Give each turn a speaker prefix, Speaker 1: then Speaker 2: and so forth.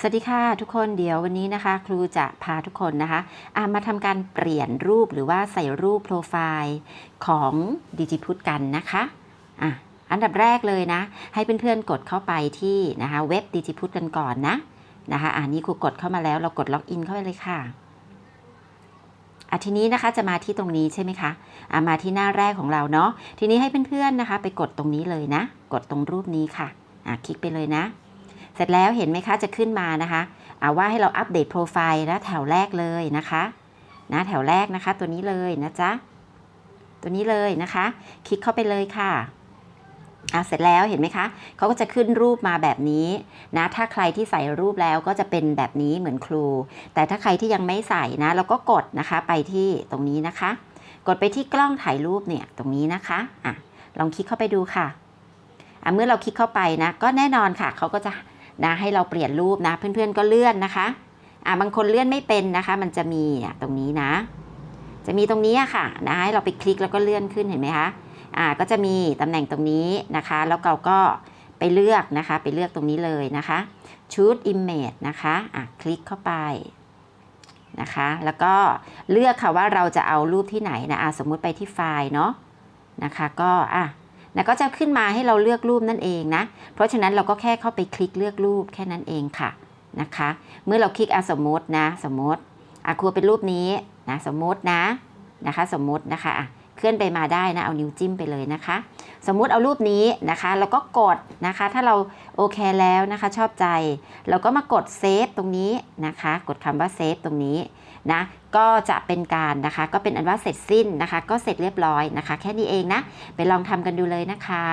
Speaker 1: สวัสดีค่ะทุกคนเดี๋ยววันนี้นะคะ ครูจะพาทุกคนนะคะอะมาทำการเปลี่ยนรูปหรือว่าใส่รูปโปรไฟล์ของดิจิพุทกันนะคะอะอันดับแรกเลยนะ ให้เพื่อนๆกดเข้าไปที่นะคะเว็บดิจิพุทกันก่อนนะนะคะอ่านี่ครูกดเข้ามาแล้วเรากดล็อกอินเข้าไปเลยค่ะอะทีนี้นะคะจะมาที่ตรงนี้ใช่ไหมคะอะมาที่หน้าแรกของเราเนาะทีนี้ให้เพื่อนๆนะคะ ไปกดตรงนี้เลยนะ กดตรงรูปนี้ค่ะอะคลิกไปเลยนะ เสร็จแล้วเห็นไหมคะจะขึ้นมานะคะอาว่าให้เราอัปเดตโปรไฟล์นะแถวแรกเลยนะคะนะแถวแรกนะคะตัวนี้เลยนะจ๊ะตัวนี้เลยนะคะ คลิกเข้าไปเลยค่ะอะเสร็จแล้วเห็นไหมคะเขาก็จะขึ้นรูปมาแบบนี้นะ ถ้าใครที่ใส่รูปแล้วก็จะเป็นแบบนี้เหมือนครู แต่ถ้าใครที่ยังไม่ใส่นะเราก็กดนะคะไปที่ตรงนี้นะคะ กดไปที่กล้องถ่ายรูปเนี่ยตรงนี้นะคะอะลองคลิกเข้าไปดูค่ะอะเมื่อเราคลิกเข้าไปนะ ก็แน่นอนค่ะเขาก็จะ นะให้เราเปลี่ยนรูปนะ เพื่อนๆก็เลื่อนนะคะอ่าบางคนเลื่อนไม่เป็นนะคะ มันจะมีอะตรงนี้นะ จะมีตรงนี้ค่ะนะให้เราไปคลิกแล้วก็เลื่อนขึ้นเห็นไหมคะอ่าก็จะมีตำแหน่งตรงนี้นะคะ แล้วเราก็ไปเลือกนะคะ ไปเลือกตรงนี้เลยนะคะ Choose Image นะคะอะคลิกเข้าไปนะคะ แล้วก็เลือกค่ะว่าเราจะเอารูปที่ไหนนะอะสมมุติไปที่ไฟล์เนาะนะคะ ก็อะ นะก็จะขึ้นมาให้เราเลือกรูปนั่นเองนะ เพราะฉะนั้นเราก็แค่เข้าไปคลิกเลือกรูปแค่นั้นเองค่ะนะคะ เมื่อเราคลิกอสมมตินะ สมมติอะครัวเป็นรูปนี้นะสมมตินะนะคะ สมมตินะคะอะเคลื่อนไปมาได้นะเอานิ้วจิ้มไปเลยนะคะ สมมุติเอารูปนี้นะคะแล้วก็กดนะคะ ถ้าเราโอเคแล้วนะคะชอบใจ เราก็มากดเซฟตรงนี้นะคะ กดคำว่าเซฟตรงนี้นะก็จะเป็นการนะคะ ก็เป็นอันว่าเสร็จสิ้นนะคะ ก็เสร็จเรียบร้อยนะคะ แค่นี้เองนะ ไปลองทำกันดูเลยนะคะ